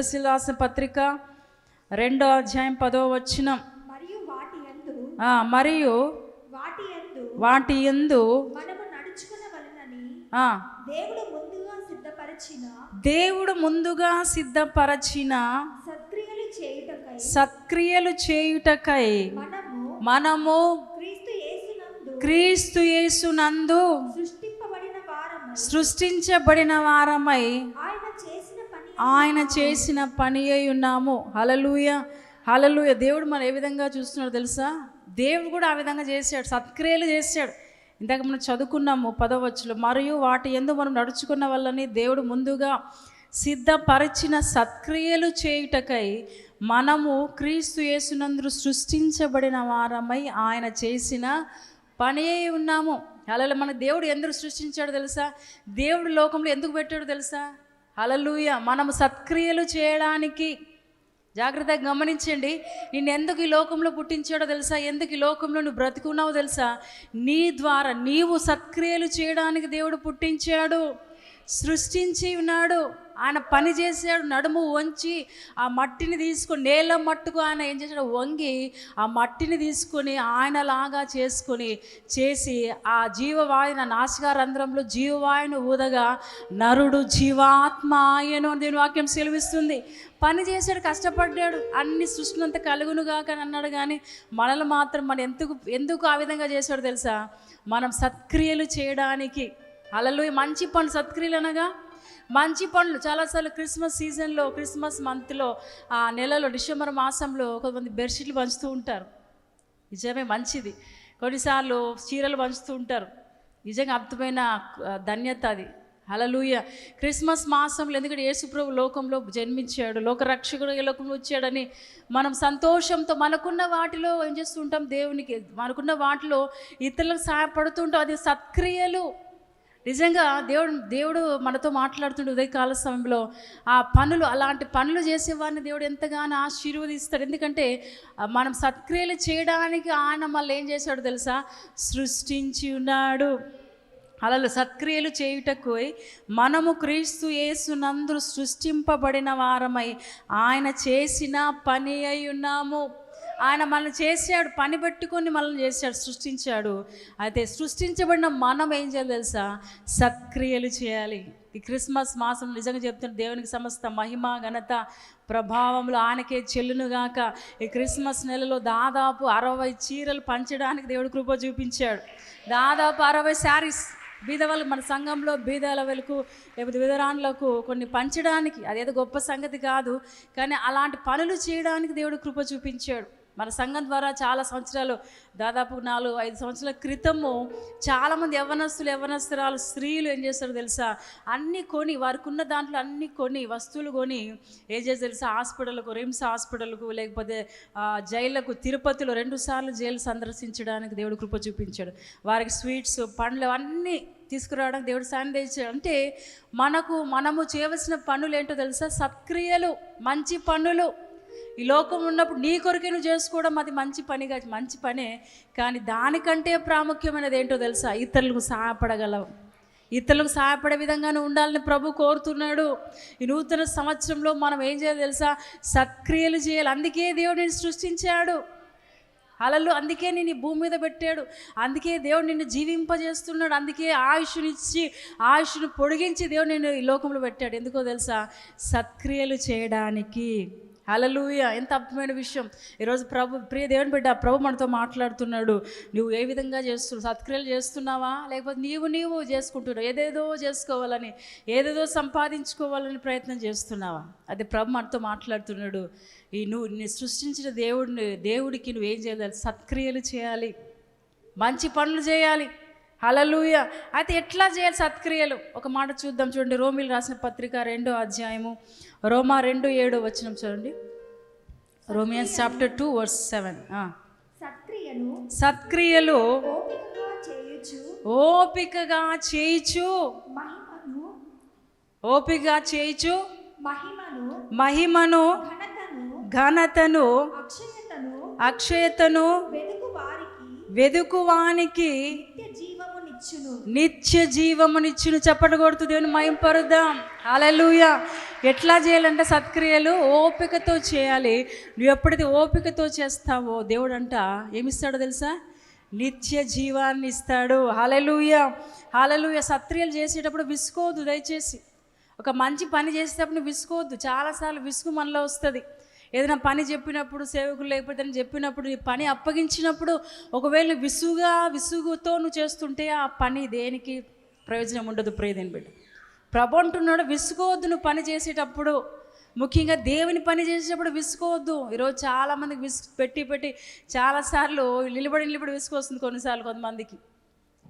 FSC రాసిన పత్రిక రెండో అధ్యాయం పదో వచ్చిన మరియు వాటి ఎందు దేవుడు ముందుగా సిద్ధపరిచిన సత్క్రియలు చేయుటకై మనము క్రీస్తు యేసునందు సృష్టించబడిన వారమై ఆయన చేసిన పని అయి ఉన్నాము. హలలుయ హలలుయ దేవుడు మనం ఏ విధంగా చూస్తున్నాడు తెలుసా? దేవుడు కూడా ఆ విధంగా చేశాడు. సత్క్రియలు చేశాడు. ఇందాక మనం చదువుకున్నాము పదవచ్చులు మరియు వాటి ఎందు మనం నడుచుకున్న వల్లని దేవుడు ముందుగా సిద్ధపరిచిన సత్క్రియలు చేయుటకై మనము క్రీస్తు యేసునందు సృష్టించబడిన వారమై ఆయన చేసిన పని అయి ఉన్నాము. అలా మన దేవుడు ఎందుకు సృష్టించాడు తెలుసా? దేవుడు లోకంలో ఎందుకు పెట్టాడు తెలుసా? హలలుయ మనము సత్క్రియలు చేయడానికి జాగ్రత్తగా గమనించండి. నిన్ను ఎందుకు ఈ లోకంలో పుట్టించాడో తెలుసా? ఎందుకు ఈ లోకంలో నువ్వు బ్రతుకున్నావో తెలుసా? నీ ద్వారా నీవు సత్క్రియలు చేయడానికి దేవుడు పుట్టించాడు. సృష్టించి ఉన్నాడు. ఆయన పని చేసాడు నడుము వంచి ఆ మట్టిని తీసుకుని నేల మట్టుకు ఆయన ఏం చేశాడు? వంగి ఆ మట్టిని తీసుకొని ఆయనలాగా చేసుకొని చేసి ఆ జీవవాయున నాసికారంధ్రంలో జీవవాయును ఊదగా నరుడు జీవాత్మ ఆయను దీని వాక్యం సెలవిస్తుంది. పని చేశాడు కష్టపడ్డాడు అన్ని సృష్టినంత కలుగునుగాక అని అన్నాడు కానీ మనల్ని మాత్రం మన ఎందుకు ఎందుకు ఆ విధంగా చేశాడు తెలుసా? మనం సత్క్రియలు చేయడానికి. అలలు మంచి పనులు సత్క్రియలు అనగా మంచి పనులు చాలాసార్లు క్రిస్మస్ సీజన్లో క్రిస్మస్ మంత్లో ఆ నెలలో డిసెంబర్ మాసంలో కొంతమంది బెడ్షీట్లు పంచుతూ ఉంటారు. నిజమే మంచిది. కొన్నిసార్లు చీరలు పంచుతూ ఉంటారు. నిజంగా అద్భుతమైన ధన్యత అది. హలలుయ క్రిస్మస్ మాసంలో ఎందుకంటే యేసుప్రభు లోకంలో జన్మించాడు లోకరక్షకుడు ఈ లోకంలో వచ్చాడని మనం సంతోషంతో మనకున్న వాటిలో ఏం చేస్తుంటాం దేవునికి? మనకున్న వాటిలో ఇతరులకు సహాయపడుతూ ఉంటాం. అది సత్క్రియలు. నిజంగా దేవుడు దేవుడు మనతో మాట్లాడుతుండే ఉదయకాల సమయంలో ఆ పనులు అలాంటి పనులు చేసేవారిని దేవుడు ఎంతగానో ఆశీర్వదిస్తాడు. ఎందుకంటే మనం సత్క్రియలు చేయడానికి ఆయన మళ్ళీ ఏం చేశాడు తెలుసా? సృష్టించి ఉన్నాడు. అలా సత్క్రియలు చేయుటకు మనము క్రీస్తు యేసునందు సృష్టింపబడిన వారమై ఆయన చేసిన పని అయి ఉన్నాము. ఆయన మనల్ని చేశాడు పని పెట్టుకొని మనల్ని చేశాడు సృష్టించాడు. అయితే సృష్టించబడిన మనం ఏం చేయాలి తెలుసా? సక్రియలు చేయాలి. ఈ క్రిస్మస్ మాసం నిజంగా చెప్తున్న దేవునికి సమస్త మహిమ ఘనత ప్రభావంలో ఆయనకే చెల్లునుగాక. ఈ క్రిస్మస్ నెలలో దాదాపు అరవై చీరలు పంచడానికి దేవుడు కృప చూపించాడు. దాదాపు అరవై శారీస్ బీదవాళ్ళు మన సంఘంలో బీదల వెలుకు లేకపోతే విధరాన్లకు కొన్ని పంచడానికి. అదేదో గొప్ప సంగతి కాదు. కానీ అలాంటి పనులు చేయడానికి దేవుడు కృప చూపించాడు. మన సంఘం ద్వారా చాలా సంవత్సరాలు దాదాపు నాలుగు ఐదు సంవత్సరాల క్రితము చాలామంది యవ్వనస్తులు యవ్వనస్తురాలు స్త్రీలు ఏం చేస్తారో తెలుసా? అన్నీ కొని వారికి ఉన్న దాంట్లో అన్నీ కొని వస్తువులు కొని ఏం చేసి తెలుసా? హాస్పిటల్కు రిమ్స్ హాస్పిటల్కు లేకపోతే జైళ్ళకు తిరుపతిలో రెండు సార్లు జైలు సందర్శించడానికి దేవుడు కృప చూపించాడు. వారికి స్వీట్స్ పండ్లు అన్నీ తీసుకురావడానికి దేవుడు సాయం తెచ్చాడు. అంటే మనకు మనము చేయవలసిన పనులు ఏంటో తెలుసా? సత్క్రియలు మంచి పనులు. ఈ లోకం ఉన్నప్పుడు నీ కొరకే నువ్వు చేసుకోవడం అది మంచి పనిగా మంచి పనే. కానీ దానికంటే ప్రాముఖ్యమైనది ఏంటో తెలుసా? ఇతరులకు సహాయపడగలవు. ఇతరులకు సహాయపడే విధంగా నువ్వు ఉండాలని ప్రభు కోరుతున్నాడు. ఈ నూతన సంవత్సరంలో మనం ఏం చేయాలి తెలుసా? సత్క్రియలు చేయాలి. అందుకే దేవుడు నేను సృష్టించాడు. అలలు అందుకే నేను భూమి మీద పెట్టాడు. అందుకే దేవుడు నిన్ను జీవింపజేస్తున్నాడు. అందుకే ఆయుష్నిచ్చి ఆయుష్ను పొడిగించి దేవుడు నిన్ను ఈ లోకంలో పెట్టాడు. ఎందుకో తెలుసా? సత్క్రియలు చేయడానికి. హలలుయ ఎంత అద్భుతమైన విషయం. ఈరోజు ప్రభు ప్రియ దేవుని బిడ్డ ప్రభు మనతో మాట్లాడుతున్నాడు. నువ్వు ఏ విధంగా చేస్తున్నావు? సత్క్రియలు చేస్తున్నావా? లేకపోతే నీవు నీవు చేసుకుంటున్నావు? ఏదేదో చేసుకోవాలని ఏదేదో సంపాదించుకోవాలని ప్రయత్నం చేస్తున్నావా? అది ప్రభు మనతో మాట్లాడుతున్నాడు. ఈ నువ్వు నీ సృష్టించిన దేవుడిని దేవుడికి నువ్వు ఏం చేయాలి? సత్క్రియలు చేయాలి. మంచి పనులు చేయాలి. హలలుయ అయితే ఎట్లా చేయాలి సత్క్రియలు? ఒక మాట చూద్దాం చూడండి. రోమిలు రాసిన పత్రిక రెండో అధ్యాయము. రోమా రెండు ఏడో వచనం చూడండి. Romans chapter two verse seven. సత్క్రియలు ఓపికగా చేయుచు. ఓపికగా చేయిచు. మహిమను ఘనతను అక్షయతను వెదుకువానికి నిత్య జీవమునిచ్చును నిత్య జీవమునిచ్చును చెప్పట కొడుతూ దేవుని మయంపరుద్దాం పరుద్దాం. ఎట్లా చేయాలంటే సత్క్రియలు ఓపికతో చేయాలి. నువ్వు ఎప్పుడైతే ఓపికతో చేస్తావో దేవుడు అంట ఏమిస్తాడో తెలుసా? నిత్య జీవాన్ని ఇస్తాడు. హలలుయ హలలుయ సత్క్రియలు చేసేటప్పుడు విసుకోవద్దు దయచేసి. ఒక మంచి పని చేసేటప్పుడు విసుకోవద్దు. చాలాసార్లు విసుగు మనలో వస్తుంది. ఏదైనా పని చెప్పినప్పుడు సేవకులు లేకపోతే అని చెప్పినప్పుడు నీ పని అప్పగించినప్పుడు ఒకవేళ విసుగుగా విసుగుతో నువ్వు చేస్తుంటే ఆ పని దేనికి ప్రయోజనం ఉండదు ప్రియదేని బిడ్డ. ప్రభు అంటున్నాడు విసుకోవద్దు నువ్వు పని చేసేటప్పుడు. ముఖ్యంగా దేవుని పని చేసేటప్పుడు విసుకోవద్దు ఈరోజు చాలామందికి విసు పెట్టి పెట్టి చాలాసార్లు నిలబడి నిలబడి విసుగు వస్తుంది కొన్నిసార్లు కొంతమందికి.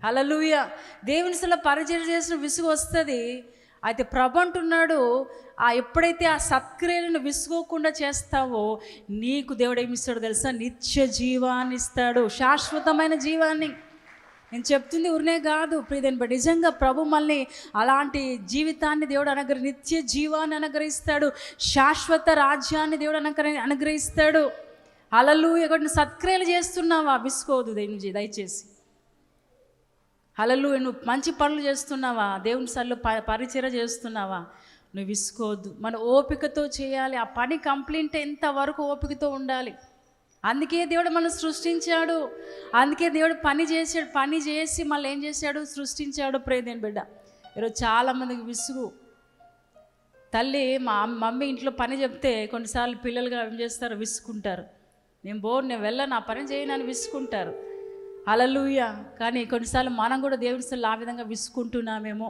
అలలుయ దేవుని సల పరిచయం చేసిన విసుగు వస్తుంది. అయితే ప్రభు అంటున్నాడు ఆ ఎప్పుడైతే ఆ సత్క్రియలను విసుకోకుండా చేస్తావో నీకు దేవుడు ఏమి ఇస్తాడో తెలుసా? నిత్య జీవాన్ని ఇస్తాడు శాశ్వతమైన జీవాన్ని. నేను చెప్తుంది ఊరినే కాదు ప్రియదని బట్ నిజంగా ప్రభు మళ్ళీ అలాంటి జీవితాన్ని దేవుడు అనుగ్రహ నిత్య జీవాన్ని అనుగ్రహిస్తాడు శాశ్వత రాజ్యాన్ని దేవుడు అనుగ్ర అనుగ్రహిస్తాడు. అలలు ఎక్కడ సత్క్రియలు చేస్తున్నావా? విసుకోదు దయచేసి. హలలు నువ్వు మంచి పనులు చేస్తున్నావా? దేవుని సల్లు ప పరిచయ చేస్తున్నావా? నువ్వు విసుకోవద్దు. మన ఓపికతో చేయాలి. ఆ పని కంప్లీట్ ఎంతవరకు ఓపికతో ఉండాలి. అందుకే దేవుడు మనం సృష్టించాడు. అందుకే దేవుడు పని చేశాడు. పని చేసి మళ్ళీ ఏం చేశాడు? సృష్టించాడు. ప్రేదేని బిడ్డ? ఈరోజు చాలామందికి విసుగు. తల్లి మా మమ్మీ ఇంట్లో పని చెప్తే కొన్నిసార్లు పిల్లలుగా ఏం చేస్తారు? విసుకుంటారు. నేను బోర్ నేను వెళ్ళను. ఆ పని చేయను అని విసుకుంటారు. అలలుయ కానీ కొన్నిసార్లు మనం కూడా దేవుని ఆ విధంగా విసుకుంటున్నామేమో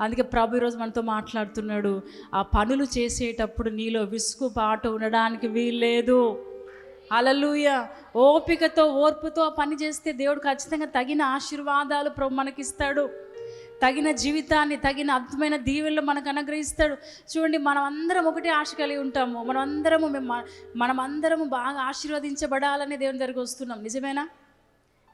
అందుకే ప్రభు ఈరోజు మనతో మాట్లాడుతున్నాడు. ఆ పనులు చేసేటప్పుడు నీలో విసుగు పాట ఉండడానికి వీల్లేదు. అలలుయ ఓపికతో ఓర్పుతో ఆ పని చేస్తే దేవుడు ఖచ్చితంగా తగిన ఆశీర్వాదాలు ప్రభు మనకిస్తాడు. తగిన జీవితాన్ని తగిన అద్భుతమైన దీవెనలు మనకు అనుగ్రహిస్తాడు. చూడండి మనం అందరం ఒకటి ఆశ కలిగి ఉంటాము. మనం అందరము మేము మనం అందరము బాగా ఆశీర్వదించబడాలని దేవుని దగ్గరికి వస్తున్నాం. నిజమేనా?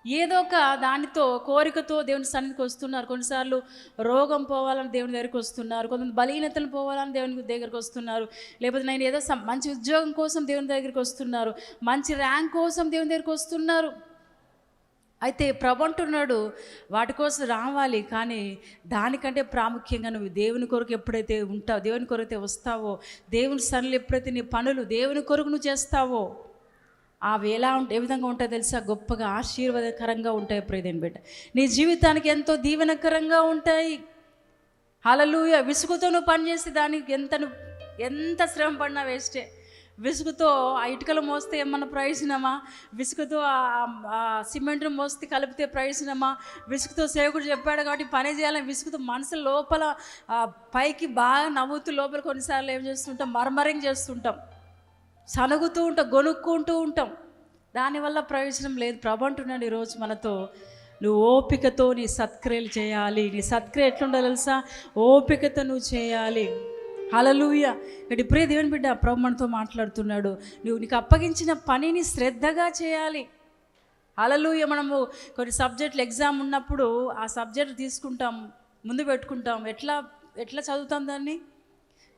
ఏదో ఒక దానితో కోరికతో దేవుని సన్నిధికి వస్తున్నారు. కొన్నిసార్లు రోగం పోవాలని దేవుని దగ్గరికి వస్తున్నారు. కొంతమంది బలహీనతలు పోవాలని దేవుని దగ్గరికి వస్తున్నారు. లేకపోతే నేను ఏదో మంచి ఉద్యోగం కోసం దేవుని దగ్గరికి వస్తున్నారు. మంచి ర్యాంక్ కోసం దేవుని దగ్గరికి వస్తున్నారు. అయితే ప్రభు అంటున్నాడు వాటి కోసం రావాలి కానీ దానికంటే ప్రాముఖ్యంగా నువ్వు దేవుని కొరకు ఎప్పుడైతే ఉంటావు దేవుని కొరకు అయితే వస్తావో దేవుని సన్నులు ఎప్పుడైతే నీ పనులు దేవుని కొరకు నువ్వు చేస్తావో అవి ఎలా ఉంటే ఏ విధంగా ఉంటాయో తెలుసా? గొప్పగా ఆశీర్వాదకరంగా ఉంటాయి ప్రియదేని బిడ్డ. నీ జీవితానికి ఎంతో దీవెనకరంగా ఉంటాయి. హలలుయ విసుగుతో నువ్వు పనిచేసి దానికి ఎంత ఎంత శ్రమ పడినా వేస్టే. విసుగుతో ఆ ఇటుకలు మోస్తే ఏమన్నా ప్రయోజనమా? విసుగుతో ఆ- సిమెంట్ను మోస్తే కలిపితే ప్రయోజనమా? విసుగుతో సేవకుడు చెప్పాడు కాబట్టి పని చేయాలని విసుగుతో మనసు లోపల పైకి బాగా నవ్వుతూ లోపల కొన్నిసార్లు ఏం చేస్తుంటాం? మర్మరింగ్ చేస్తుంటాం. సనుగుతూ ఉంటాం గొనుక్కుంటూ ఉంటాం. దానివల్ల ప్రయోజనం లేదు. ప్రభు అంటున్నాడు ఈరోజు మనతో నువ్వు ఓపికతో నీ సత్క్రియలు చేయాలి. నీ సత్క్రియ ఎట్లుండాలి తెలుసా? ఓపికతో నువ్వు చేయాలి. హలలుయ ఇక్కడ ఇప్పుడే దేవుని బిడ్డ ప్రభు మనతో మాట్లాడుతున్నాడు. నువ్వు నీకు అప్పగించిన పనిని శ్రద్ధగా చేయాలి. హలలుయ మనము కొన్ని సబ్జెక్టులు ఎగ్జామ్ ఉన్నప్పుడు ఆ సబ్జెక్ట్ తీసుకుంటాం ముందు పెట్టుకుంటాం. ఎట్లా ఎట్లా చదువుతాం దాన్ని?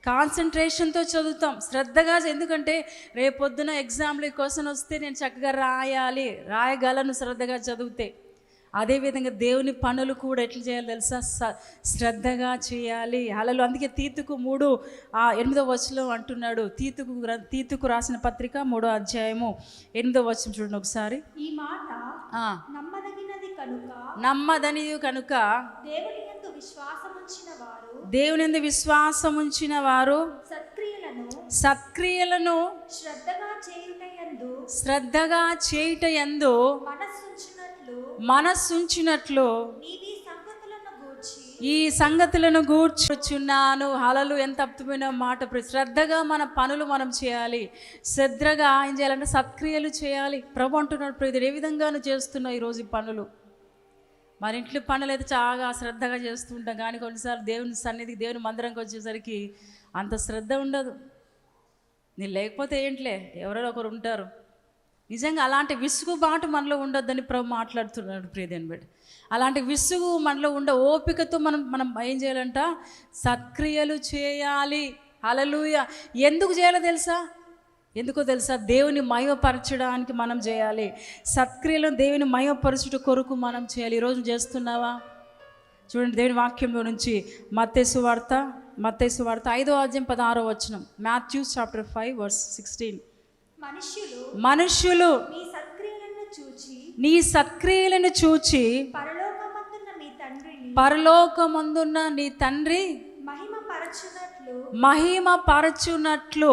కాన్సన్ట్రేషన్తో చదువుతాం. శ్రద్ధగా ఎందుకంటే రేపొద్దున ఎగ్జామ్లో ఈ క్వశ్చన్ వస్తే నేను చక్కగా రాయాలి. రాయగలను శ్రద్ధగా చదివితే. అదేవిధంగా దేవుని పనులు కూడా ఎట్లా చేయాలి తెలుసా? శ్రద్ధగా చేయాలి. అలలు అందుకే తీతుకు మూడు ఆ ఎనిమిదో వచనం అంటున్నాడు. తీతుకు తీతుకు రాసిన పత్రిక మూడో అధ్యాయము ఎనిమిదో వచనం చూడండి ఒకసారి. ఈ మాట నమ్మదగినది కనుక నమ్మదని కనుక దేవుని దేవుని యందు విశ్వాసం ఉంచిన వారు సత్క్రియలను శ్రద్ధగా చేయుటయందు శ్రద్ధగా చేయుట యందు మనస్సుంచినట్లు ఈ సంగతులను గూర్చుచున్నాను. హలలు ఎంత అద్భుతమైన మాట. శ్రద్ధగా మన పనులు మనం చేయాలి. శ్రద్ధగా ఏం చేయాలంటే సత్క్రియలు చేయాలి. ప్రభు అంటున్నాడు ఏ విధంగా నువ్వు చేస్తున్నావు ఈరోజు ఈ పనులు. మరి ఇంట్లో పనులు అయితే చాలా శ్రద్ధగా చేస్తుంటాం కానీ కొన్నిసార్లు దేవుని సన్నిధికి దేవుని మందిరంకి వచ్చేసరికి అంత శ్రద్ధ ఉండదు. నేను లేకపోతే ఏంట్లే? ఎవరో ఒకరు ఉంటారు. నిజంగా అలాంటి విసుగుబాటు మనలో ఉండొద్దని ప్రభు మాట్లాడుతున్నాడు ప్రియదేని బిడ్డ. అలాంటి విసుగు మనలో ఉండే ఓపికతో మనం మనం ఏం చేయాలంట? సత్క్రియలు చేయాలి. అలలుయ ఎందుకు చేయాలో తెలుసా? ఎందుకో తెలుసా? దేవుని మయపరచడానికి మనం చేయాలి. సత్క్రియలను దేవుని మయపరచుట కొరకు మనం చేయాలి. ఈరోజు చేస్తున్నావా? చూడండి దేవుని వాక్యంలో నుంచి మత్తేసు వార్త మత్తైసు వార్త ఐదో అధ్యాయం పదహారో వచనం. Matthews chapter five verse sixteen. మనుష్యులు నీ సత్క్రియలను చూచి పరలోకమందున్న నీ తండ్రి మహిమ పరచునట్లు మహిమ పరచునట్లు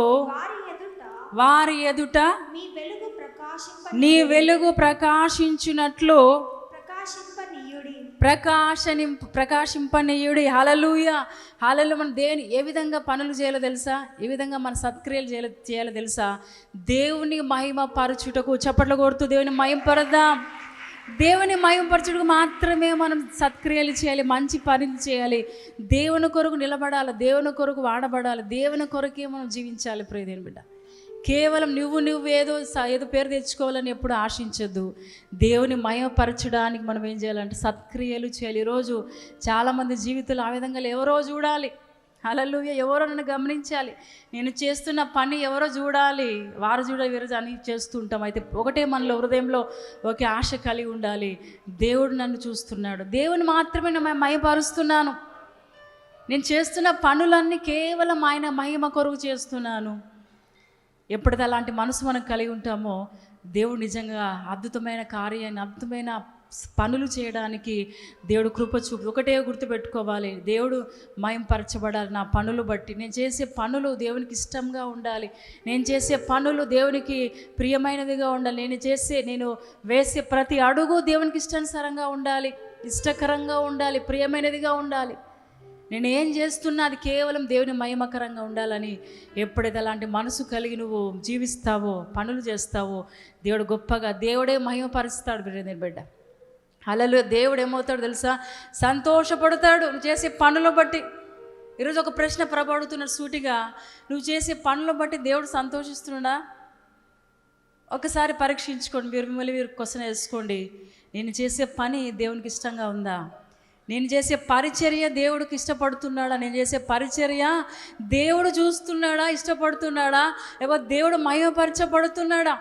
వారి ఎదుట మీ వెలుగు ప్రకాశింప నీ వెలుగు ప్రకాశించునట్లు ప్రకాశింపనీయుడి. ప్రకాశని ప్రకాశింపనీయుడి. హలలుయ హలలు మన దేని ఏ విధంగా పనులు చేయాలో తెలుసా? ఏ విధంగా మన సత్క్రియలు చేయాలో చేయాలో తెలుసా? దేవుని మహిమ పరచుటకు చప్పట్లు కొడుతూ దేవుని మహిమ దేవుని మహిమపరచుటకు మాత్రమే మనం సత్క్రియలు చేయాలి మంచి పనులు చేయాలి. దేవుని కొరకు నిలబడాలి దేవుని కొరకు వాడబడాలి దేవుని కొరకే మనం జీవించాలి. ప్రియదేని బిడ్డ. కేవలం నువ్వు నువ్వు ఏదో స- ఏదో పేరు తెచ్చుకోవాలని ఎప్పుడు ఆశించొద్దు. దేవుని మయపరచడానికి మనం ఏం చేయాలంటే సత్క్రియలు చేయాలి. ఈరోజు చాలామంది జీవితాలు ఆ విధంగా ఎవరో చూడాలి. అలలు ఎవరో నన్ను గమనించాలి. నేను చేస్తున్న పని ఎవరో చూడాలి. వారు చూడాలి వీరు అని చేస్తూ ఉంటాం. అయితే ఒకటే మనలో హృదయంలో ఒకే ఆశ కలిగి ఉండాలి. దేవుడు నన్ను చూస్తున్నాడు. దేవుని మాత్రమే నేను మయపరుస్తున్నాను నేను చేస్తున్న పనులన్నీ కేవలం ఆయన మహిమ కొరకు చేస్తున్నాను. ఎప్పుడైతే అలాంటి మనసు మనం కలిగి ఉంటామో దేవుడు నిజంగా అద్భుతమైన కార్యాన్ని అద్భుతమైన పనులు చేయడానికి దేవుడు కృప చూపు ఒకటే గుర్తుపెట్టుకోవాలి. దేవుడు మయంపరచబడాలి నా పనులు బట్టి. నేను చేసే పనులు దేవునికి ఇష్టంగా ఉండాలి. నేను చేసే పనులు దేవునికి ప్రియమైనదిగా ఉండాలి. నేను చేసే నేను వేసే ప్రతి అడుగు దేవునికి ఇష్టానుసారంగా ఉండాలి. ఇష్టకరంగా ఉండాలి. ప్రియమైనదిగా ఉండాలి. నేను ఏం చేస్తున్నా అది కేవలం దేవుని మహిమకరంగా ఉండాలని ఎప్పుడైతే అలాంటి మనసు కలిగి నువ్వు జీవిస్తావో పనులు చేస్తావో దేవుడు గొప్పగా దేవుడే మహిమపరుస్తాడు బిడ్డ బిడ్డ. అలలు దేవుడు ఏమవుతాడు తెలుసా? సంతోషపడతాడు. నువ్వు చేసే పనులు బట్టి. ఈరోజు ఒక ప్రశ్న ప్రభాడుతున్నాడు సూటిగా నువ్వు చేసే పనులు బట్టి దేవుడు సంతోషిస్తున్నాడా? ఒకసారి పరీక్షించుకోండి. మీరు మిమ్మల్ని మీరు క్వశ్చన్ వేసుకోండి. నేను చేసే పని దేవునికి ఇష్టంగా ఉందా? నేను చేసే పరిచర్య దేవుడికి ఇష్టపడుతున్నాడా? నేను చేసే పరిచర్య దేవుడు చూస్తున్నాడా? ఇష్టపడుతున్నాడా? లేకపోతే దేవుడు మహిమపరచబడుతున్నాడా?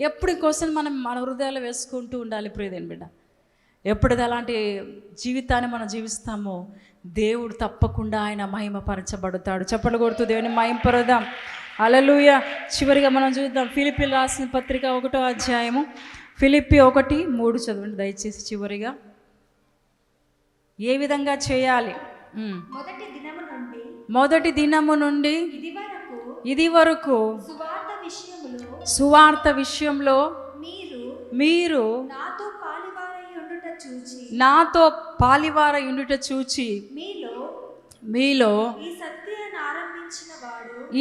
ఎప్పుడు క్వశ్చన్ మనం మన హృదయాలు వేసుకుంటూ ఉండాలి ప్రియదేని బిడ్డ. ఎప్పుడైతే అలాంటి జీవితాన్ని మనం జీవిస్తామో దేవుడు తప్పకుండా ఆయన మహిమపరచబడతాడు. చెప్పలు కొడుతూ దేవుని మహిమపరదాం అలలుయ చివరిగా మనం చూద్దాం. ఫిలిపి రాసిన పత్రిక ఒకటో అధ్యాయము. ఫిలిపి ఒకటి మూడు చదవండి. దయచేసి చివరిగా. ఏ విధంగా చేయాలి. మొదటి దినము నుండి మొదటి దినము నుండి ఇది వరకు సువార్త విషయంలో మీరు నాతో పాలివారై ఉండుట చూచి మీలో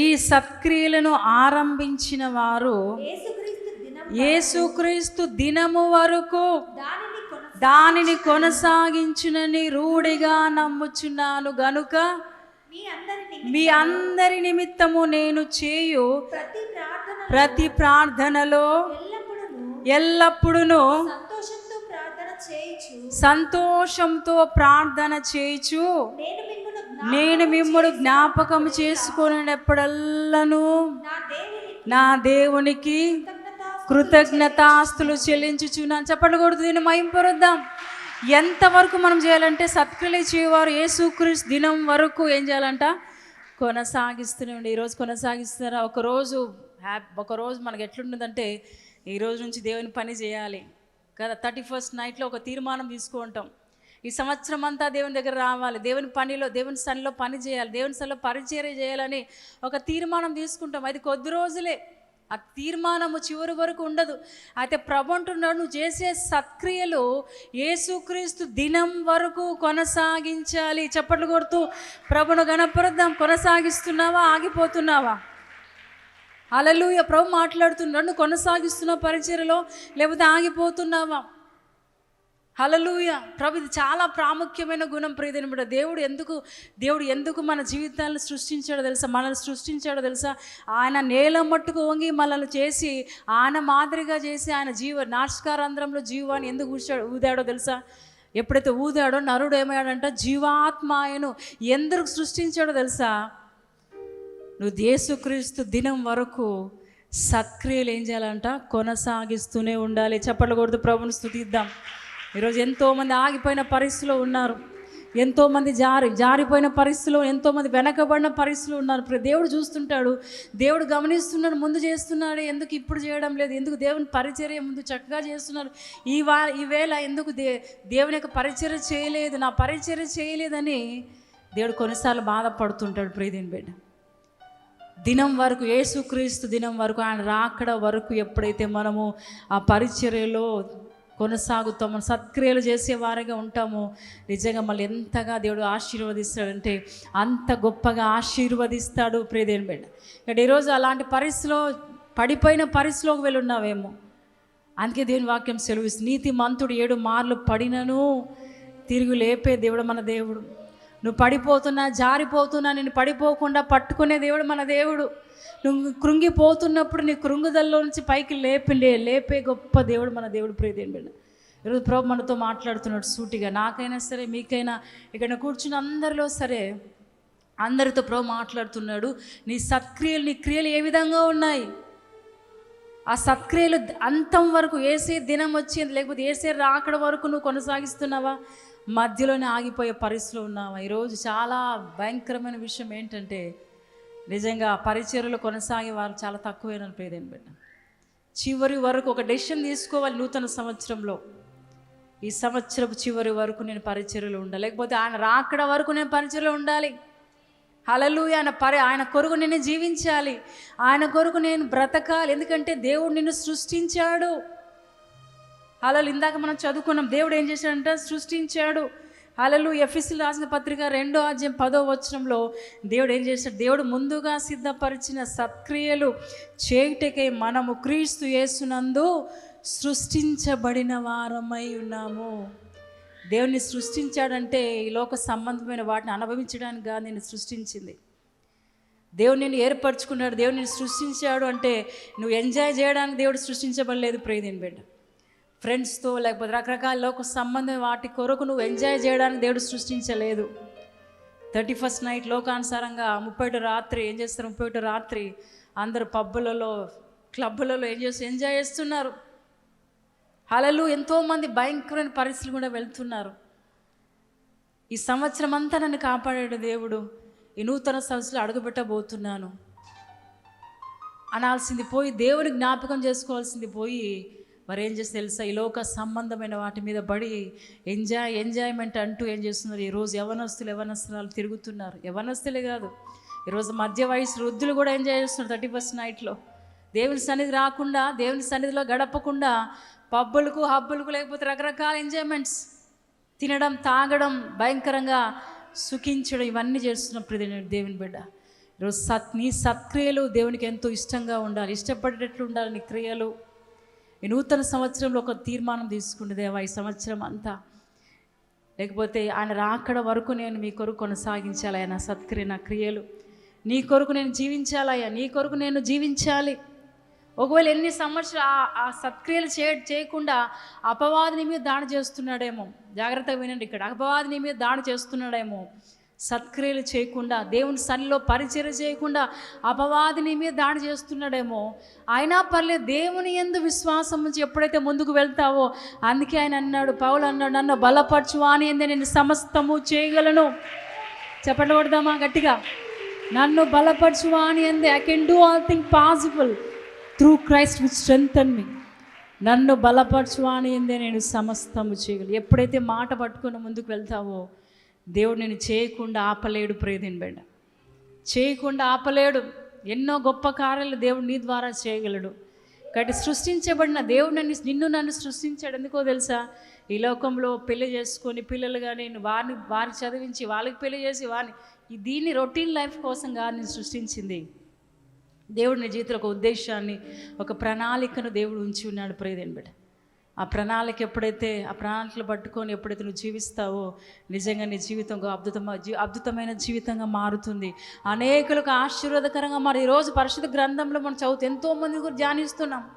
ఈ సత్క్రియలను ఆరంభించిన వారు యేసుక్రీస్తు యేసుక్రీస్తు దినము వరకు దానిని దానిని కొనసాగించునని రూఢిగా నమ్ముచున్నాను గనుక మీ అందరి నిమిత్తము నేను చేయు ప్రతి ప్రార్థన ప్రతి ప్రార్థనలో ఎల్లప్పుడూ సంతోషంతో ప్రార్థన చేయుచు. నేను మిమ్మల్ని జ్ఞాపకం చేసుకునేటప్పుడల్లను నా దేవుని నా దేవునికి కృతజ్ఞతాస్తులు చెల్లించుచున్నాను. చెప్పకూడదు దీన్ని మైంపరుద్దాం ఎంతవరకు మనం చేయాలంటే సత్క్రియలు చేయవారు యేసుక్రీస్తు దినం వరకు ఏం చేయాలంట? కొనసాగిస్తూనే ఉండి. ఈరోజు కొనసాగిస్తున్నారా? ఒకరోజు హ్యాప్ ఒకరోజు మనకు ఎట్లుంటుందంటే ఈ రోజు నుంచి దేవుని పని చేయాలి. కదా థర్టీ ఫస్ట్ నైట్లో ఒక తీర్మానం తీసుకుంటాం. ఈ సంవత్సరం అంతా దేవుని దగ్గర రావాలి. దేవుని పనిలో దేవుని సన్నిలో పని చేయాలి. దేవుని సన్నిలో పరిచయం చేయాలని ఒక తీర్మానం తీసుకుంటాం. అది కొద్ది రోజులే. ఆ తీర్మానము చివరి వరకు ఉండదు. అయితే ప్రభు అంటున్నాడు నువ్వు చేసే సత్క్రియలు యేసుక్రీస్తు దినం వరకు కొనసాగించాలి. చప్పట్లు కొడుతూ ప్రభును గణపరుద్దాం కొనసాగిస్తున్నావా ఆగిపోతున్నావా? అలలుయ ప్రభు మాట్లాడుతున్నాడు నువ్వు కొనసాగిస్తున్న పరిచయలో లేకపోతే ఆగిపోతున్నావా? హలలుయ ప్రభు ఇది చాలా ప్రాముఖ్యమైన గుణం ప్రియదని బిడ్డ. దేవుడు ఎందుకు దేవుడు ఎందుకు మన జీవితాలను సృష్టించాడో తెలుసా? మనల్ని సృష్టించాడో తెలుసా? ఆయన నేల మట్టుకు వంగి మనల్ని చేసి ఆయన మాదిరిగా చేసి ఆయన జీవ నాశకారంధ్రంలో జీవాన్ని ఎందుకు ఊచాడు ఊదాడో తెలుసా? ఎప్పుడైతే ఊదాడో నరుడు ఏమయ్యాడంట? జీవాత్మాయను ఎందుకు సృష్టించాడో తెలుసా? నువ్వు దేశుక్రీస్తు దినం వరకు సత్క్రియలు ఏం చేయాలంట? కొనసాగిస్తూనే ఉండాలి. చెప్పలకూడదు ప్రభుని స్థుతిద్దాం ఈరోజు ఎంతోమంది ఆగిపోయిన పరిస్థితిలో ఉన్నారు. ఎంతోమంది జారి జారిపోయిన పరిస్థితులు ఎంతోమంది వెనకబడిన పరిస్థితులు ఉన్నారు. దేవుడు చూస్తుంటాడు. దేవుడు గమనిస్తున్నాడు ముందు చేస్తున్నాడు. ఎందుకు ఇప్పుడు చేయడం లేదు? ఎందుకు దేవుని పరిచర్య ముందు చక్కగా చేస్తున్నారు? ఈ వా ఈవేళ ఎందుకు దే దేవుని యొక్క పరిచర్య చేయలేదు? నా పరిచర్య చేయలేదని దేవుడు కొన్నిసార్లు బాధపడుతుంటాడు. ప్రీతిని బిడ్డ దినం వరకు ఏసుక్రీస్తు దినం వరకు ఆయన రాకడ వరకు ఎప్పుడైతే మనము ఆ పరిచర్యలో కొనసాగుతాము సత్క్రియలు చేసే వారిగా నిజంగా మళ్ళీ ఎంతగా దేవుడు ఆశీర్వదిస్తాడంటే అంత గొప్పగా ఆశీర్వదిస్తాడు ప్రియదేని బిడ్డ. ఇక్కడ ఈరోజు అలాంటి పరిస్థితిలో పడిపోయిన పరిస్థితిలోకి వెళ్ళి ఉన్నావేమో. అందుకే దేవుని వాక్యం సెలవిస్తుంది నీతి మంతుడు ఏడు మార్లు పడినను తిరిగి లేపే దేవుడు మన దేవుడు. నువ్వు పడిపోతున్నా జారిపోతున్నా నేను పడిపోకుండా పట్టుకునే దేవుడు మన దేవుడు. నువ్వు కృంగిపోతున్నప్పుడు నీ కృంగుదల్లో నుంచి పైకి లేపి లే లేపే గొప్ప దేవుడు మన దేవుడు ప్రియదేని బిడ్డ ఈరోజు ప్రభు మనతో మాట్లాడుతున్నాడు సూటిగా. నాకైనా సరే మీకైనా ఇక్కడ కూర్చుని అందరిలో సరే అందరితో ప్రభు మాట్లాడుతున్నాడు. నీ సత్క్రియలు నీ క్రియలు ఏ విధంగా ఉన్నాయి? ఆ సత్క్రియలు అంతం వరకు ఏసే దినం వచ్చింది లేకపోతే ఏసే రాకడ వరకు నువ్వు కొనసాగిస్తున్నావా? మధ్యలోనే ఆగిపోయే పరిస్థితిలో ఉన్నావా? ఈరోజు చాలా భయంకరమైన విషయం ఏంటంటే నిజంగా పరిచర్యలు కొనసాగే వారు చాలా తక్కువైన ప్రేదేని బిడ్డ. చివరి వరకు ఒక డెసిషన్ తీసుకోవాలి నూతన సంవత్సరంలో. ఈ సంవత్సరపు చివరి వరకు నేను పరిచర్యలో ఉండాలి. లేకపోతే ఆయన రాకడ వరకు నేను పరిచర్యలో ఉండాలి. హలలు ఆయన పరి ఆయన కొరకు నేను జీవించాలి. ఆయన కొరకు నేను బ్రతకాలి. ఎందుకంటే దేవుడు నిన్ను సృష్టించాడు. హలలు ఇందాక మనం చదువుకున్నాం దేవుడు ఏం చేశాడంట? సృష్టించాడు. అలలు ఎఫ్ఎస్సీలు రాసిన పత్రిక రెండో అధ్యాయం పదో వచనంలో దేవుడు ఏం చేశాడు? దేవుడు ముందుగా సిద్ధపరిచిన సత్క్రియలు చేయుటకై మనము క్రీస్తు యేసునందు సృష్టించబడిన వారమై ఉన్నాము. దేవుని సృష్టించాడంటే ఈ లోక సంబంధమైన వాటిని అనుభవించడానికి నేను సృష్టించింది. దేవుడు నేను ఏర్పరచుకున్నాడు దేవుడు నేను సృష్టించాడు అంటే నువ్వు ఎంజాయ్ చేయడానికి దేవుడు సృష్టించబడలేదు ప్రేదేని బిడ్డ. ఫ్రెండ్స్తో లేకపోతే రకరకాల లోక సంబంధం వాటి కొరకు నువ్వు ఎంజాయ్ చేయడానికి దేవుడు సృష్టించలేదు. థర్టీ ఫస్ట్ నైట్ లోకానుసారంగా ముప్పై రాత్రి ఏం చేస్తారు? ముప్పై రాత్రి అందరు పబ్బులలో క్లబ్బులలో ఏం చేస్తూ ఎంజాయ్ చేస్తున్నారు. అలలు ఎంతోమంది భయంకరమైన పరిస్థితులు కూడా వెళ్తున్నారు. ఈ సంవత్సరం అంతా నన్ను కాపాడాడు దేవుడు. ఈ నూతన సమస్యలు అడుగుపెట్టబోతున్నాను. అనాల్సింది పోయి దేవుని జ్ఞాపకం చేసుకోవాల్సింది పోయి మరి ఏం చేస్తే తెలుసా? ఈ లోక సంబంధమైన వాటి మీద పడి ఎంజాయ్ ఎంజాయ్మెంట్ అంటూ ఏం చేస్తున్నారు? ఈరోజు యవనస్తులు యవనస్తులు తిరుగుతున్నారు. యవనస్తులే కాదు. ఈరోజు మధ్య వయసు వృద్ధులు కూడా ఎంజాయ్ చేస్తున్నారు థర్టీ ఫస్ట్ నైట్లో దేవుని సన్నిధి రాకుండా దేవుని సన్నిధిలో గడపకుండా పబ్బులకు హబ్బులకు లేకపోతే రకరకాల ఎంజాయ్మెంట్స్ తినడం తాగడం భయంకరంగా సుఖించడం ఇవన్నీ చేస్తున్న ప్రతి దేవుని బిడ్డ. ఈరోజు సత్ నీ సత్క్రియలు దేవునికి ఎంతో ఇష్టంగా ఉండాలి. ఇష్టపడేటట్లు ఉండాలి నీ క్రియలు. ఈ నూతన సంవత్సరంలో ఒక తీర్మానం తీసుకుంది దేవా ఈ సంవత్సరం అంతా లేకపోతే ఆయన రాకడ వరకు నేను మీ కొరకు కొనసాగించాలయ్యా నా సత్క్రియ నా క్రియలు. నీ కొరకు నేను జీవించాలయ్యా నీ కొరకు నేను జీవించాలి. ఒకవేళ ఎన్ని సంవత్సరాలు ఆ- సత్క్రియలు చే చేయకుండా అపవాదిని మీద దాడి చేస్తున్నాడేమో. జాగ్రత్తగా వినండి ఇక్కడ అపవాదిని మీద దాడి చేస్తున్నాడేమో. సత్క్రియలు చేయకుండా దేవుని సన్నిలో పరిచయం చేయకుండా అపవాది నీ మీద దాడి చేస్తున్నాడేమో. అయినా పర్లేదు దేవుని ఎందు విశ్వాసం నుంచి ఎప్పుడైతే ముందుకు వెళ్తావో అందుకే ఆయన అన్నాడు పౌలు అన్నాడు నన్ను బలపరచు అని ఎందు నేను సమస్తము చేయగలను. చెప్పండి కొడదామా గట్టిగా? నన్ను బలపరచు అని అంది I can do all thing possible through Christ with strength అని నన్ను బలపరచు అని ఎందే నేను సమస్తము చేయగలను. ఎప్పుడైతే మాట పట్టుకుని ముందుకు వెళ్తావో దేవుడు నేను చేయకుండా ఆపలేడు ప్రేదిని బిడ్డ. చేయకుండా ఆపలేడు. ఎన్నో గొప్ప కార్యాలు దేవుడు నీ ద్వారా చేయగలడు. కాబట్టి సృష్టించబడిన దేవుడు నన్ను నిన్ను నన్ను సృష్టించాడు. ఎందుకో తెలుసా? ఈ లోకంలో పెళ్ళి చేసుకొని పిల్లలు కానీ వారిని వారిని చదివించి వాళ్ళకి పెళ్ళి చేసి వారిని ఈ దీన్ని రొటీన్ లైఫ్ కోసం కాదు నేను సృష్టించింది. దేవుడు నీ జీవితంలో ఒక ఉద్దేశాన్ని ఒక ప్రణాళికను దేవుడు ఉంచి ఉన్నాడు ప్రేదేని బిడ్డ. ఆ ప్రణాళిక ఎప్పుడైతే ఆ ప్రణాళికలు పట్టుకొని ఎప్పుడైతే నువ్వు జీవిస్తావో నిజంగా నీ జీవితం అద్భుతమ జీ అద్భుతమైన జీవితంగా మారుతుంది. అనేకులకు ఆశీర్వాదకరంగా మరి. ఈరోజు పరిశుద్ధ గ్రంథంలో మనం చదువుతూ ఎంతోమంది కూడా ధ్యానిస్తున్నాం.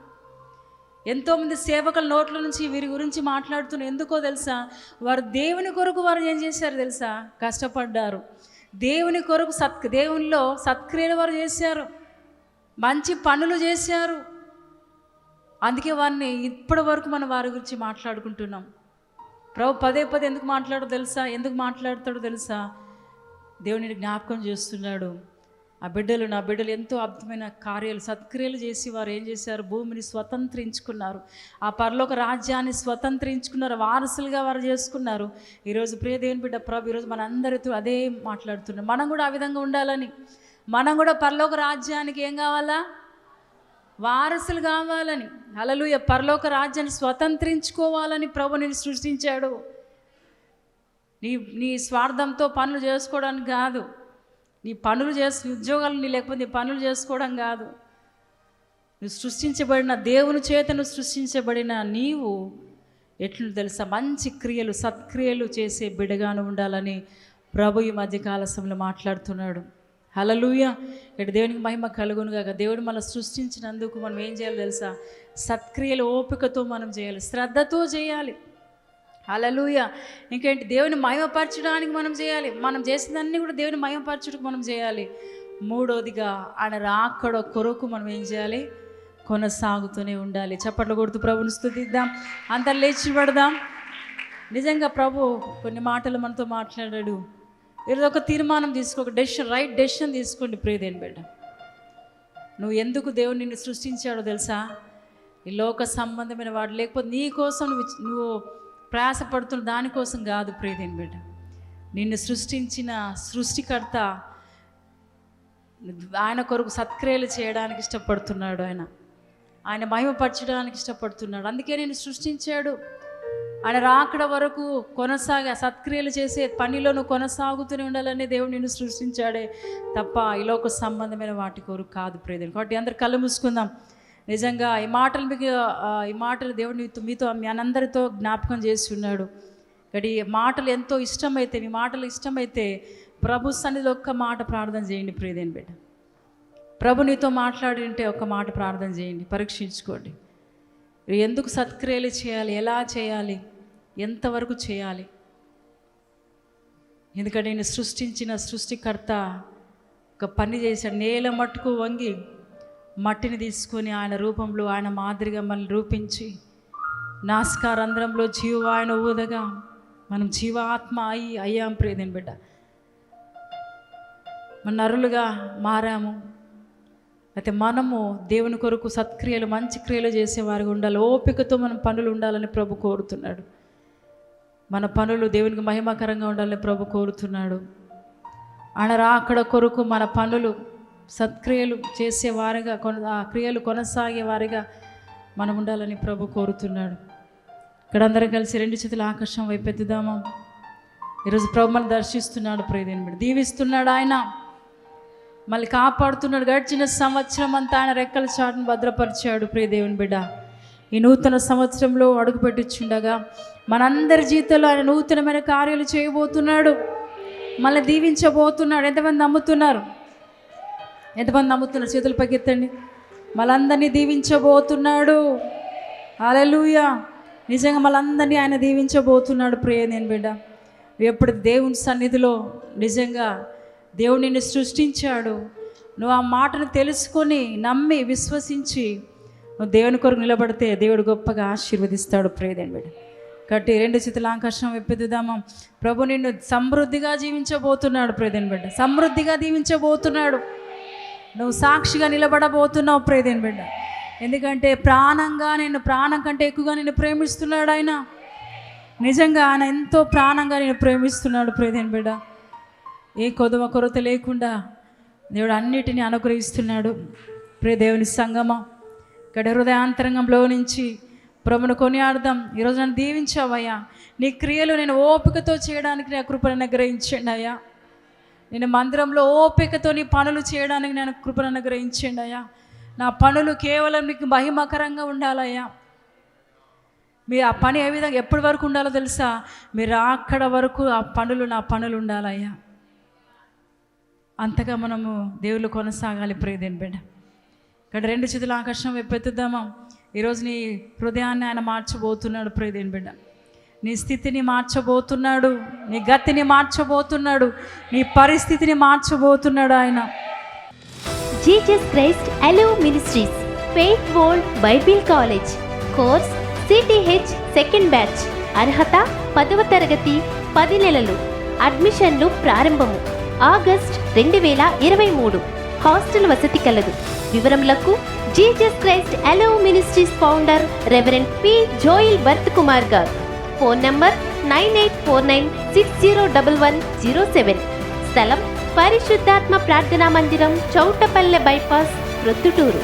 ఎంతోమంది సేవకుల నోట్ల నుంచి వీరి గురించి మాట్లాడుతున్న. ఎందుకో తెలుసా? వారు దేవుని కొరకు వారు ఏం చేశారు తెలుసా? కష్టపడ్డారు. దేవుని కొరకు సత్ దేవునిలో సత్క్రియలు వారు చేశారు. మంచి పనులు చేశారు. అందుకే వారిని ఇప్పటి వరకు మనం వారి గురించి మాట్లాడుకుంటున్నాం. ప్రభు పదే పదే ఎందుకు మాట్లాడో తెలుసా? ఎందుకు మాట్లాడతాడో తెలుసా? దేవుని జ్ఞాపకం చేస్తున్నాడు. ఆ బిడ్డలు నా బిడ్డలు ఎంతో అద్భుతమైన కార్యాలు సత్క్రియలు చేసి వారు ఏం చేశారు? భూమిని స్వతంత్రించుకున్నారు. ఆ పరలోక రాజ్యాన్ని స్వతంత్రించుకున్నారు. వారసులుగా వారు చేసుకున్నారు. ఈరోజు ప్రియ దేవుని బిడ్డ ప్రభు ఈరోజు మన అందరితో అదే మాట్లాడుతున్నాం మనం కూడా ఆ విధంగా ఉండాలని. మనం కూడా పరలోక రాజ్యానికి ఏం కావాలా? వారసులు కావాలని అలలుయ పరలోక రాజ్యాన్ని స్వతంత్రించుకోవాలని ప్రభు నేను సృష్టించాడు. నీ నీ స్వార్థంతో పనులు చేసుకోవడానికి కాదు. నీ పనులు చేసి ఉద్యోగాలు నీ లేకపోతే నీ పనులు చేసుకోవడం కాదు. నువ్వు సృష్టించబడిన దేవుని చేతను సృష్టించబడిన నీవు ఎట్లు తెలుసా? మంచి క్రియలు సత్క్రియలు చేసే బిడగాను ఉండాలని ప్రభు ఈ మధ్యకాల సమయంలో మాట్లాడుతున్నాడు. హలలుయ ఇక్కడ దేవునికి మహిమ కలుగును కాక దేవుడు మనం సృష్టించినందుకు మనం ఏం చేయాలి తెలుసా? సత్క్రియలు ఓపికతో మనం చేయాలి. శ్రద్ధతో చేయాలి. అలలుయ ఇంకేంటి? దేవుని మయమపరచడానికి మనం చేయాలి. మనం చేసినన్ని కూడా దేవుని మయమపరచడానికి మనం చేయాలి. మూడోదిగా ఆయన రాకడ కొరకు మనం ఏం చేయాలి? కొనసాగుతూనే ఉండాలి. చప్పట్లు కొడుతూ ప్రభుని స్థుతిద్దాం. అంత లేచి పడదాం. నిజంగా ప్రభు కొన్ని మాటలు మనతో మాట్లాడాడు. ఏదో ఒక తీర్మానం తీసుకో ఒక డెసిషన్ రైట్ డెసిషన్ తీసుకోండి ప్రియదేని బిడ్డ. నువ్వు ఎందుకు దేవుడు నిన్ను సృష్టించాడో తెలుసా? ఈ లోక సంబంధమైన వాడు లేకపోతే నీ కోసం నువ్వు నువ్వు ప్రయాసపడుతున్న దానికోసం కాదు ప్రియదేని బిడ్డ. నిన్ను సృష్టించిన సృష్టికర్త ఆయన కొరకు సత్క్రియలు చేయడానికి ఇష్టపడుతున్నాడు ఆయన. ఆయన మహిమపరచడానికి ఇష్టపడుతున్నాడు. అందుకే నేను సృష్టించాడు. ఆయన రాకడ వరకు కొనసాగ సత్క్రియలు చేసే పనిలోను కొనసాగుతూనే ఉండాలని దేవుడు నిన్ను సృష్టించాడే తప్ప ఇలోక సంబంధమైన వాటి కొరకు కాదు ప్రేదలు కాబట్టి అందరు కళ్ళు మూసుకుందాం. నిజంగా ఈ మాటలు మీకు ఈ మాటలు దేవుడు మీతో మీ అందరితో జ్ఞాపకం చేసి ఉన్నాడు. కాబట్టి ఈ మాటలు ఎంతో ఇష్టమైతే మీ మాటలు ఇష్టమైతే ప్రభు సన్నిధి ఒక్క మాట ప్రార్థన చేయండి ప్రియదేని బిడ్డ. ప్రభు నీతో మాట్లాడి ఉంటే ఒక మాట ప్రార్థన చేయండి పరీక్షించుకోండి. ఎందుకు సత్క్రియలు చేయాలి ఎలా చేయాలి? ఎంతవరకు చేయాలి? ఎందుకంటే నేను సృష్టించిన సృష్టికర్త ఒక పని చేశాడు. నేల మట్టుకు వంగి మట్టిని తీసుకొని ఆయన రూపంలో ఆయన మాదిరిగా మనల్ని రూపించి నాస్కారంధ్రంలో జీవాయన ఊదగా మనం జీవాత్మ అయి అయ్యాం ప్రియదని బిడ్డ. మన నరులుగా మారాము. అయితే మనము దేవుని కొరకు సత్క్రియలు మంచి క్రియలు చేసేవారిగా ఉండాలి. ఓపికతో మనం పనులు ఉండాలని ప్రభు కోరుతున్నాడు. మన పనులు దేవునికి మహిమకరంగా ఉండాలని ప్రభు కోరుతున్నాడు. అనరా అక్కడ కొరకు మన పనులు సత్క్రియలు చేసేవారిగా కొన ఆ క్రియలు కొనసాగే వారిగా మనం ఉండాలని ప్రభు కోరుతున్నాడు. ఇక్కడ అందరం కలిసి రెండు చేతుల వైపు వైపెత్తుదామా ఈరోజు ప్రభు మనం దర్శిస్తున్నాడు ప్రియదేని బిడ్డ. దీవిస్తున్నాడు ఆయన. మళ్ళీ కాపాడుతున్నాడు గడిచిన సంవత్సరం అంతా ఆయన రెక్కల చాటును భద్రపరిచాడు ప్రియదేవుని బిడ్డ. ఈ నూతన సంవత్సరంలో అడుగుపెట్టుచుండగా మనందరి జీవితంలో ఆయన నూతనమైన కార్యాలు చేయబోతున్నాడు. మళ్ళీ దీవించబోతున్నాడు. ఎంతమంది నమ్ముతున్నారు? ఎంతమంది నమ్ముతున్నారు? చేతులు పైకెత్తండి. మళ్ళందరినీ దీవించబోతున్నాడు. అలలుయ నిజంగా మళ్ళందరినీ ఆయన దీవించబోతున్నాడు. ప్రియ నేను బిడ్డ ఎప్పుడు దేవుని సన్నిధిలో నిజంగా దేవుడు నిన్ను సృష్టించాడు. నువ్వు ఆ మాటను తెలుసుకొని నమ్మి విశ్వసించి నువ్వు దేవుని కొరకు నిలబడితే దేవుడు గొప్పగా ఆశీర్వదిస్తాడు. ప్రియదేని బిడ్డ. కాబట్టి రెండు చేతుల ఆకర్షణ వెప్పెద్దుదామా ప్రభు నిన్ను సమృద్ధిగా జీవించబోతున్నాడు. ప్రేదని బిడ్డ. సమృద్ధిగా దీవించబోతున్నాడు నువ్వు సాక్షిగా నిలబడబోతున్నావు. ప్రేదని బిడ్డ. ఎందుకంటే ప్రాణంగా నేను ప్రాణం కంటే ఎక్కువగా నిన్ను ప్రేమిస్తున్నాడు ఆయన. నిజంగా ఆయన ఎంతో ప్రాణంగా నేను ప్రేమిస్తున్నాడు. ప్రేదని బిడ్డ. ఏ కొదవ కొరత లేకుండా దేవుడు అన్నిటినీ అనుగ్రహిస్తున్నాడు. ప్రే దేవుని సంగమం. ఇక్కడ హృదయాంతరంగంలో నుంచి ప్రభును కొనియాడదాం. ఈరోజు నన్ను దీవించావయ్యా. నీ క్రియలు నేను ఓపికతో చేయడానికి నా కృపను గ్రహించండి అయ్యా. నేను మందిరంలో ఓపికతో నీ పనులు చేయడానికి నేను కృపను అనుగ్రహించండి అయ్యా. నా పనులు కేవలం నీకు మహిమకరంగా ఉండాలయ్యా. మీ ఆ పని ఏ విధంగా ఎప్పటి వరకు ఉండాలో తెలుసా? మీరు అక్కడ వరకు ఆ పనులు నా పనులు ఉండాలయ్యా. అంతగా మనము దేవుళ్ళు కొనసాగాలి ప్రియదేని బిడ్డ. ఇక్కడ రెండు చేతుల ఆకర్షణ వెప్పెత్తుదామా ఈరోజు నీ హృదయాన్ని ఆయన మార్చబోతున్నాడు. ప్రియదేని బిడ్డ నీ స్థితిని మార్చబోతున్నాడు. నీ గతిని మార్చబోతున్నాడు. నీ పరిస్థితిని మార్చబోతున్నాడు ఆయన. జీజస్ క్రైస్ట్ అలో ministries faith world Bible college course CTH second batch. అర్హత పదవ తరగతి పది నెలలు. అడ్మిషన్లు ప్రారంభము. ఆగస్ట్ రెండు వేల ఇరవై మూడు. హాస్టల్ వసతి కలదు. వివరములకు జీజస్ క్రైస్ట్ అలో ministries founder reverend P Joel Bharat Kumar garu. Phone number nine eight four nine six zero double one zero seven. స్థలం పరిశుద్ధాత్మ ప్రార్థనా మందిరం చౌటపల్లె బైపాస్ ప్రొద్దుటూరు.